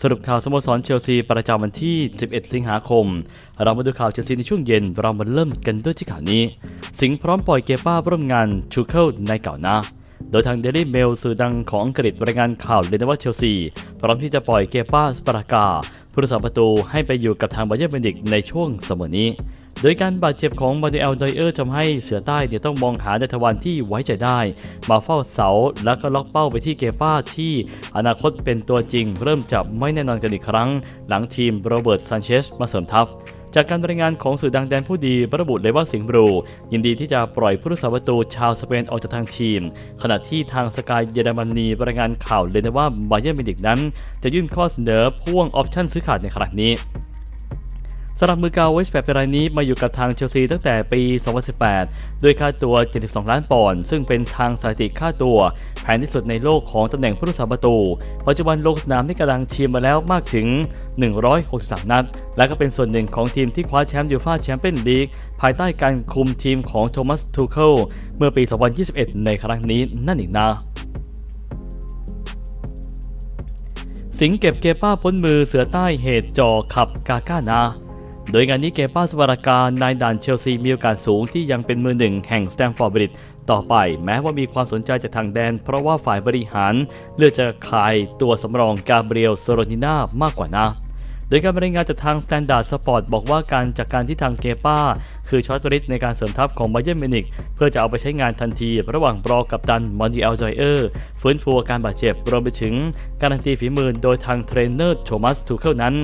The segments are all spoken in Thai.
สรุปข่าวสโมสรเชลซีประจำวันที่ 11 สิงหาคม เรามาดูข่าวเชลซีในช่วงเย็น เรามาเริ่มกันด้วยที่ข่าวนี้ สิงห์พร้อมปล่อยเกป้าร่วมงานชูเคิลในเก่านะโดยทางเดลี่เมลสื่อดังของอังกฤษรายงานข่าวเลยนะว่าเชลซี พร้อมที่จะปล่อยเกป้าสปารากาผู้รักษาประตูให้ไปอยู่กับทางบาเยอร์เมนิกในช่วงเสมอนี้ โดยการบาดเจ็บของมานูเอลไดเออร์ทำให้เสือใต้เนี่ยต้องมองหาในทวันที่ไว้ใจได้ มาเฝ้าเสาแล้วก็ล็อกเป้าไปที่เกป้าที่อนาคตเป็นตัวจริง เริ่มจับไม่แน่นอนกันอีกครั้ง หลังทีมโรเบิร์ตซานเชสมาเสริมทัพจากการรายงานของสื่อดังแดนผู้ดีระบุเลยว่าสิงห์บรูยินดีที่จะปล่อยผู้รักษาประตูชาวสเปนออกจากทางทีม ขณะที่ทางสกายเยอรมนีรายงานข่าวเลยนะว่าบาเยอร์มิวนิกนั้น จะยื่นข้อเสนอพ่วงออปชั่นซื้อขาดในครั้งนี้ สำหรับมือเกาเวสแปรายนี้มาอยู่กับทางเชลซีตั้งแต่ปี 2018 ด้วยค่าตัว 72 ล้านปอนด์ซึ่งเป็นทางสถิติค่าตัว แพงที่สุดในโลกของตำแหน่งผู้รักษาประตู ปัจจุบันลงสนามให้กำลังทีมมาแล้วมากถึง 163 นัด และก็เป็นส่วนหนึ่งของทีมที่คว้าแชมป์ยูฟ่าแชมเปี้ยนลีกภายใต้การคุมทีมของโทมัสทูเคิลเมื่อปี 2021 ในครั้งนี้นั่นเอีกนะสิงเก็บเกป้าพ้นมือเสือใต้เหตุจ่อขับกาก้านา โดยงานนี้เกป้าสวาราการนายด่านเชลซีมีโอกาสสูงที่ยังเป็นมือหนึ่งแห่งสแตมฟอร์ดบริดต่อไป แม้ว่ามีความสนใจจากทางแดน เพราะว่าฝ่ายบริหารเลือกจะขายตัวสำรองกาเบรียลโซโรนิน่ามากกว่านะ โดยการรายงานจากทาง Standard Sport บอกว่าการจากการที่ทางเกป้า คือช็อตริสในการเสริมทัพของบเย r n m มินิกเพื่อจะเอาไปใช้งานทันที ระหว่างรอกับตันมอนดิเอลจอยเออร์ฟื้นฟูอาการบาดเจ็บรวมไปถึงการันตีฝีมือโดยทางเทรนเนอร์โทมัสทูเคิลนั้น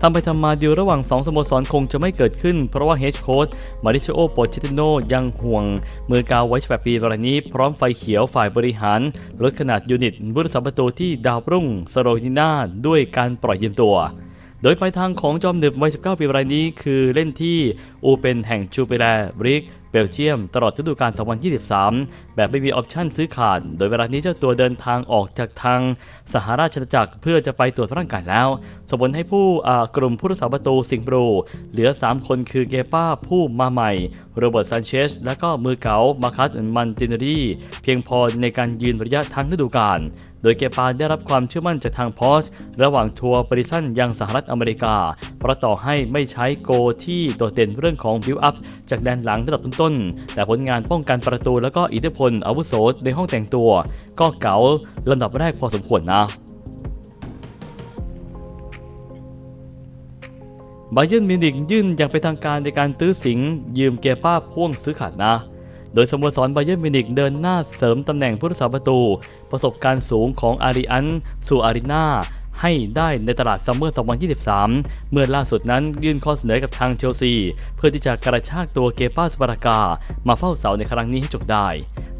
ทำไปทำมาดีลระหว่าง 2 สโมสรคงจะไม่เกิดขึ้น เพราะว่าเฮดโค้ชมาริเชโอโปชิติโนยังห่วง มือกาวไว้8ปีรายนี้ พร้อมไฟเขียวฝ่ายบริหาร ลดขนาดยูนิตบุรุษประตูที่ดาวรุ่งสโรนิน่าด้วยการปล่อยยืมตัว โดยปลายทางของจอมหนึบวัย 19 ปีรายนี้คือเล่นที่อูเป็นแห่งจูเปแลบริก เบลเยียม ตลอดฤดูกาล2023 แบบไม่มีออปชั่นซื้อขาด โดยเวลานี้เจ้าตัวเดินทางออกจากทางสหราชอาณาจักรเพื่อจะไปตรวจร่างกายแล้วส่งผลให้ผู้กลุ่มผู้รักษาประตูสิงห์บรูเหลือ 3 คนคือเกป้าผู้มาใหม่ โรเบิร์ตซานเชสและก็มือเก๋ามาคัสมันตินรีเพียงพอในการยืนระยะทั้งฤดูกาล โดยเกปาได้รับความเชื่อมั่นจากทางพอสระหว่างทัวร์ปริซันยังสหรัฐอเมริกา เพราะต่อให้ไม่ใช้โกที่โดดเด่นเรื่องของบิวอัพจากแดนหลังระดับต้นๆ แต่ผลงานป้องกันประตูแล้วก็อิทธิพลอาวุโสในห้องแต่งตัว ก็เก๋าลำดับแรกพอสมควรนะบาเยิร์นมิวนิกยื่นอย่างเป็นทางการในการตื้อสิงยืมเกป้าพ่วงซื้อขาดนะ ดยสโมสรบเยอร์มิวนิกเดินหน้าเสริมตำแหน่งผู้รักษาประตู ประสบการณ์สูงของอาริอันซูอารินาให้ได้ในตลาดซัมเมอร์ 2023 เมื่อล่าสุดนั้นยื่นข้อเสนอกับทางเชลซี เพื่อที่จะกระชากตัวเกป้าสปารากา มาเฝ้าเสาในครั้งนี้ให้จบได้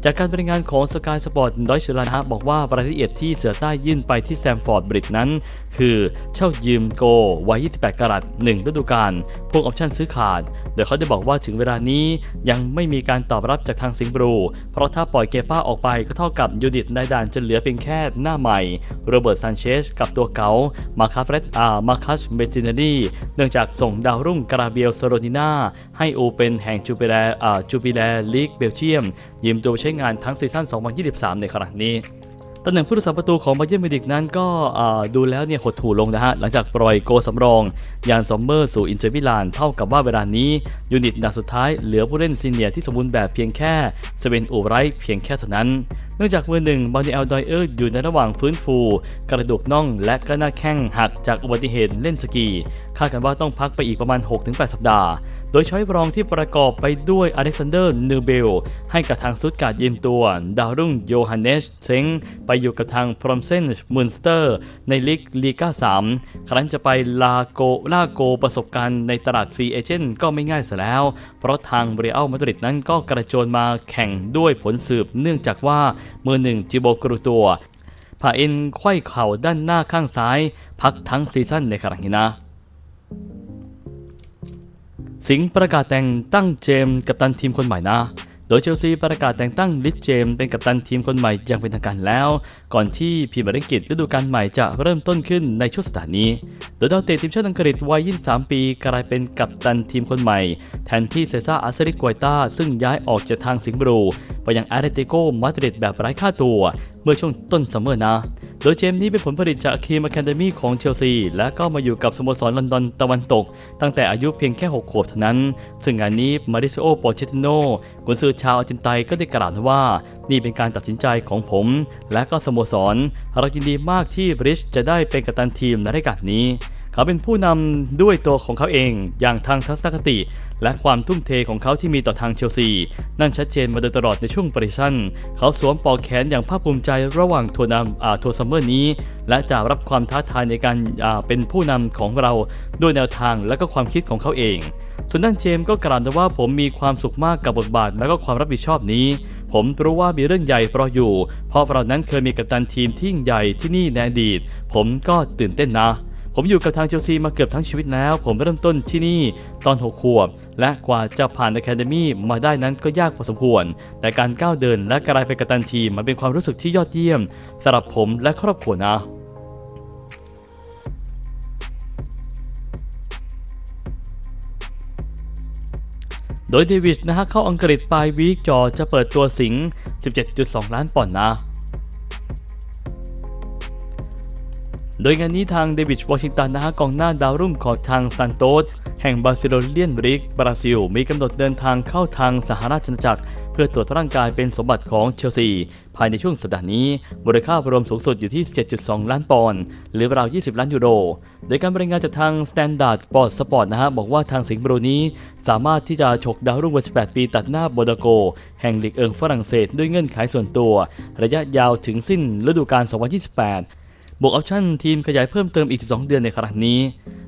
จากการรายงานของสกายสปอร์ตดอยเชลานะบอกว่ารายละเอียดที่เสือใต้ยื่นไปที่แซมฟอร์ดบริดนั้น คือเช่ายืมโกวัย 28 กรัต1ฤดูกาลพวกออปชั่นซื้อขาด โดยเขาได้บอกว่าถึงเวลานี้ยังไม่มีการตอบรับจากทางสิงห์บรูเพราะถ้าปล่อยเกป้าออกไปก็เท่ากับยูนิตในด่านจะเหลือเพียงแค่หน้าใหม่โรเบิร์ตซานเชสกับตัวเก๋ามาคาเฟรตอามาคัสเบตินารีเนื่องจากส่งดาวรุ่งกราเบียลโซโรนิน่าให้อูเป็นแห่งจูเปแลอ่าจูปิแลลีกเบลเยียมยืมตัวไปใช้งานทั้งซีซั่น 2023 ในครั้งนี้ตำแหน่งผู้รักษาประตูของบาเยิร์นมิวนิกนั้นก็ดูแล้วเนี่ยหดถู่ลงนะฮะ หลังจากปล่อยโกสำรอง ยานซอมเมอร์สู่อินเตอร์มิลานเท่ากับว่าเวลานี้ ยูนิตนัดสุดท้ายเหลือผู้เล่นซีเนียร์ที่สมบูรณ์แบบเพียงแค่สเวนอูไรท์เพียงแค่เท่านั้น เนื่องจากมือหนึ่งบานิเอลดอยเออร์อยู่ในระหว่างฟื้นฟู กระดูกน่องและก็หน้าแข้งหักจากอุบัติเหตุเล่นสกีคาดกันว่าต้องพักไปอีกประมาณ 6-8 สัปดาห์ โดยช้อยรองที่ประกอบไปด้วยอเล็กซานเดอร์นูเบลให้กับทางซุดการ์ดยืมตัว ดาวรุ่งโยฮันเนสเซงไปอยู่กับทางพรอมเซนมุนสเตอร์ ในลีกลีกา3ครั้นจะไปลาโกลาโกประสบการณ์ในตลาดฟรีเอเจนต์ก็ไม่ง่ายเสียแล้ว เพราะทางเบรอัลมาดริดนั้นก็กระโจนมาแข่งด้วยผลสืบเนื่องจากว่ามือหนึ่งจิโบกรูตัวผ่าเอ็นไขว้เข่าด้านหน้าข้างซ้าย พักทั้งซีซั่นในครั้งนี้นะ สิงห์ประกาศแต่งตั้งเจมส์กัปตันทีมคนใหม่นะ โดยเชลซีประกาศแต่งตั้งลิสเจมส์เป็นกัปตันทีมคนใหม่อย่างเป็นทางการแล้ว ก่อนที่พรีเมียร์ลีกอังกฤดูกาลใหม่จะเริ่มต้นขึ้นในช่วงสัปดาห์นี้ โดยดาวเตะทีมชาติอังกฤษวัย 23 ปีกลายเป็นกัปตันทีมคนใหม่ แทนที่เซซ่าอาเซริกวยตาซึ่งย้ายออกจากทางสิงห์บรู ไปยังอาร์เตติโกมาดริดแบบไร้ค่าตัว เมื่อช่วงต้นซัมเมอร์นะ โดยเจมส์นี้เป็นผลผลิตจากคีมอะคาเดมี่ของเชลซี และก็มาอยู่กับสโมสรลอนดอนตะวันตก ตั้งแต่อายุเพียงแค่ 6 ขวบเท่านั้น ซึ่งงานนี้มาริซิโอโปเชติโนกุนซือชาวอาร์เจนไตก็ได้กล่าวว่า นี่เป็นการตัดสินใจของผม และก็สโมสรเรายินดีมากที่บริชจะได้เป็นกัปตันทีมในรายการนี้ เขาเป็นผู้นำด้วยตัวของเขาเองอย่างทางทัศนคติ และความทุ่มเทของเขาที่มีต่อทางเชลซี นั่นชัดเจนมาโดยตลอดในช่วงปริซันเขาสวมปอกแขนอย่างภาคภูมิใจระหว่างทัวร์นำอ่าทัวร์ซัมเมอร์นี้ และจะรับความท้าทายในการอ่าเป็นผู้นำของเราด้วยแนวทางและก็ความคิดของเขาเอง ส่วนด้านเจมส์ก็กล่าวว่าผมมีความสุขมากกับบทบาทและก็ความรับผิดชอบนี้ผมรู้ว่ามีเรื่องใหญ่รออยู่ เพราะเรานั้นเคยมีกัปตันทีมที่ยิ่งใหญ่ที่นี่ในอดีต ผมก็ตื่นเต้นนะ ผมอยู่กับทางเชลซีมาเกือบทั้งชีวิตแล้ว ผมเริ่มต้นที่นี่ตอน 6 ขวบ และกว่าจะผ่านอะคาเดมี่มาได้นั้นก็ยากพอสมควร แต่การก้าวเดินและกลายเป็นกัปตันทีมมันเป็นความรู้สึกที่ยอดเยี่ยมสำหรับผมและครอบครัวนะโดยเดวิสนะฮะเข้าอังกฤษปลายวีคจอจะเปิดตัวสิงห์17.2 ล้านปอนด์นะ โดยงานนี้ทางเดวิดวอชิงตันนะฮะกองหน้าดาวรุ่งของทางซานโตสแห่งบาร์เซโลเลียนริกบราซิล มีกำหนดเดินทางเข้าทางสหราชอาณาจักร เพื่อตรวจร่างกายเป็นสมบัติของเชลซี ภายในช่วงสัปดาห์นี้ มูลค่ารวมสูงสุดอยู่ที่ 17.2 ล้านปอนด์หรือราว 20 ล้านยูโร โดยการบรายงานจากทาง Standard p o r t Sport นะฮะบอกว่าทางสิงห์บรูนี้ สามารถที่จะฉกดาวรุ่งวัย 18 ปีตัดหน้าโบดาโก แห่งลีกเอิงฝรั่งเศสด้วยเงื่อนไขส่วนตัว ระยะยาวถึงสิ้นฤดูกาล 2028 บวกออปชั่นทีมขยายเพิ่มเติมอีก 12 เดือนในครั้งนี้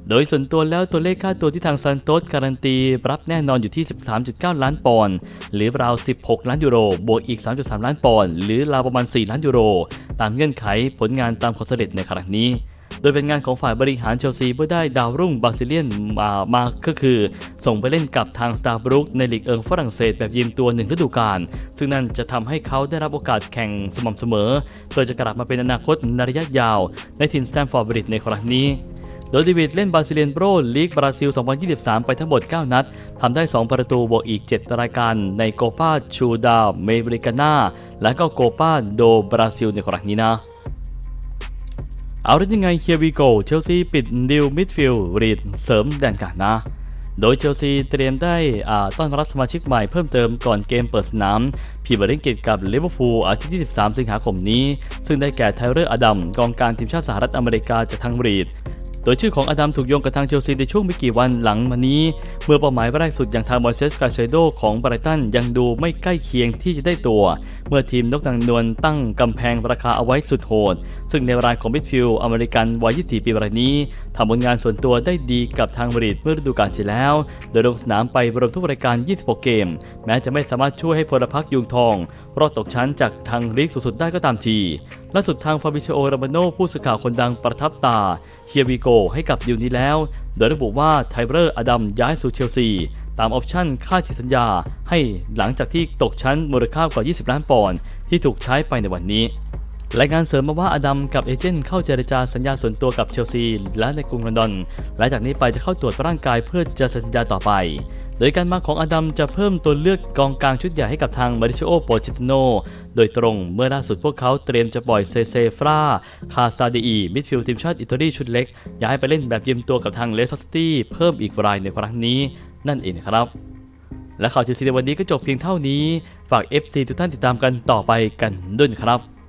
โดยส่วนตัวแล้วตัวเลขค่าตัวที่ทางซันโตสการันตี รับแน่นอนอยู่ที่ 13.9 ล้านปอนด์หรือราว 16 ล้านยูโร บวกอีก 3.3 ล้านปอนด์หรือราวประมาณ 4 ล้านยูโร ตามเงื่อนไขผลงานตามคอนเสำเร็จในครั้งนี้ โดยเป็นงานของฝ่ายบริหารเชลซีเพื่อได้ดาวรุ่งบราซิเลียนมามาก็คือ ส่งไปเล่นกับทางสตาร์บรุกในลีกเอิงฝรั่งเศสแบบยืมตัวหนึ่งฤดูกาล ซึ่งนั่นจะทำให้เขาได้รับโอกาสแข่งสม่ำเสมอ เพื่อจะกลับมาเป็นอนาคตในระยะยาว ในทีมสแตมฟอร์ดบริดในครั้งนี้โดยเดวิดเล่นบาซิเลียนโปรลีกบราซิล 2023 ไปทั้งหมด 9 นัด ทำได้ 2 ประตูบวกอีก 7 รายการในโกปาชูดาเมบริกานาและก็โกปาโดบราซิลในครั้งนี้นะ เอาได้ยังไงเฮียวีโกเชลซีปิดดิวมิดฟิลด์รีดเสริมแดนกลางนะ โดยเชลซีเตรียมได้ต้อนรับสมาชิกใหม่เพิ่มเติมก่อนเกมเปิดสนามพีบริเรนเกตกับลิเวอร์พูลอาทิตย์ที่ 13 สิงหาคมนี้ ซึ่งได้แก่ไทเลอร์อดัมกองการทีมชาติสหรัฐอเมริกาจากทางรีด โดยชื่อของอดัมถูกโยงกับทางเชลซีในช่วงไม่กี่วันหลังมานี้ เมื่อเป้าหมายแรกสุดอย่างทางมอนเซสกาเชโดของไบรตันยังดูไม่ใกล้เคียงที่จะได้ตัว เมื่อทีมนกนางนวลตั้งกำแพงราคาเอาไว้สุดโหด ซึ่งในรายของมิดฟิลด์อเมริกันวัย 24 ปีรายนี้ทำผลงานส่วนตัวได้ดีกับทางบริดเมื่อฤดูกาลที่แล้ว โดยลงสนามไปรวมทุกรายการ 26 เกม แม้จะไม่สามารถช่วยให้พลพรรคยุงทอง รอดตกชั้นจากทางลีกสูงสุดได้ก็ตามที ล่าสุดทางฟาบิโชโอราบาโนผู้สื่อข่าวคนดังประทับตาเฮียวิโกให้กับดิวนี้แล้ว โดยระบุว่าไทเบอร์อดัมย้ายสู่เชลซี ตามออปชั่นค่าฉีสัญญาให้หลังจากที่ตกชั้นมูลค่ากว่า 20 ล้านปอนด์ที่ถูกใช้ไปในวันนี้ รายงานเสริมมาว่าอดัมกับเอเจนต์เข้าเจรจาสัญญาส่วนตัวกับเชลซี และในกรุงลอนดอนและจากนี้ไปจะเข้าตรวจร่างกายเพื่อจะสัญญาต่อไป โดยการมาของอดัมจะเพิ่มตัวเลือกกองกลางชุดใหญ่ให้กับทางมาริชโอโปจิตโนโดยตรงเมื่อล่าสุดพวกเขาเตรียมจะปล่อยเซเซฟราคาซาเดอีมิดฟิลด์ทีมชาติอิตาลีชุดเล็ก ย้ายไปเล่นแบบยืมตัวกับทางเลสเตอร์ซิตี้เพิ่มอีกรายในครั้งนี้ นั่นเองครับและข่าวเชลซีในวันนี้ก็จบเพียงเท่านี้ ฝาก FC ทุกท่านติดตามกันต่อไปกันด้วยครับ